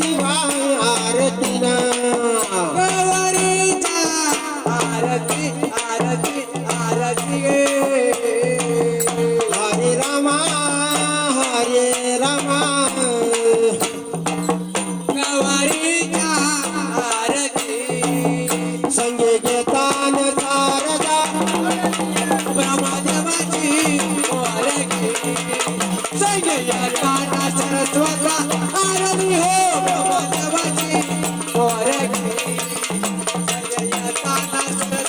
दिवा आरतीना गवरीचा आरती आरती आरती हरे रामा हरे रामा गवारी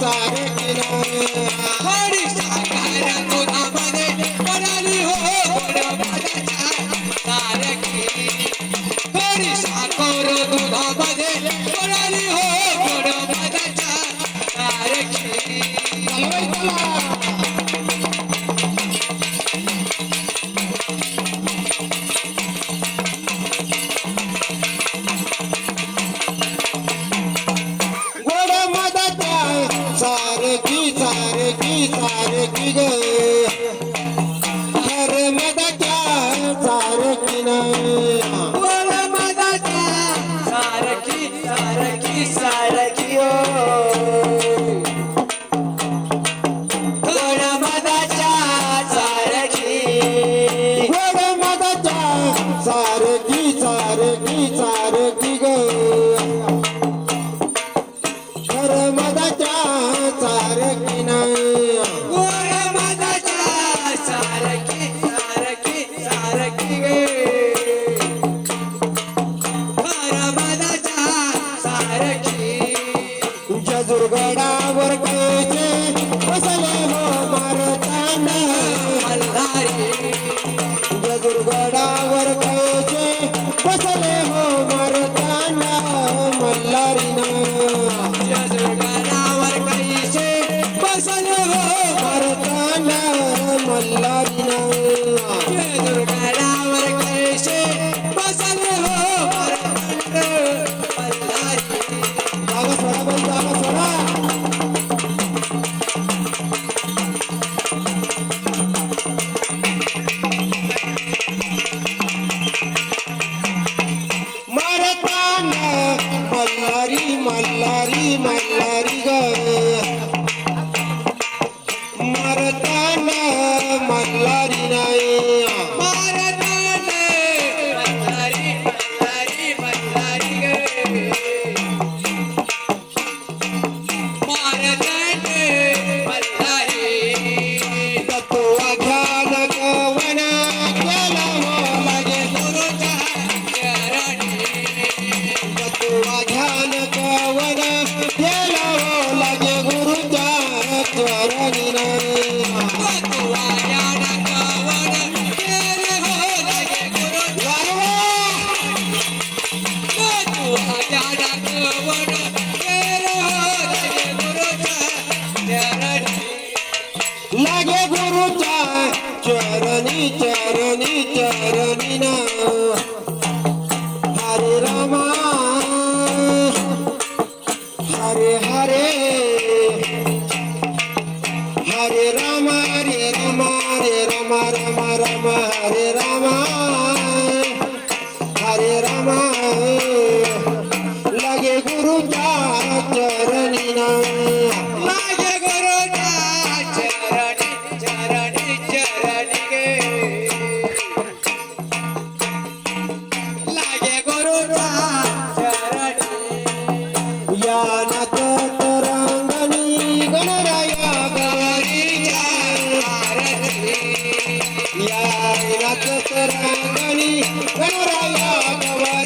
তার কিনারে મલ્લારીના જય દુર્ગા રાવર કહેશે ारी मातारी ग मारत চায় চরণী চরণী চরণী না হরে রামা হরে হরে হরে রাম হরে রাম হরে রাম রাম রাম হরে রাম হরে রাম या रात सर्वांगणी गणराया गवा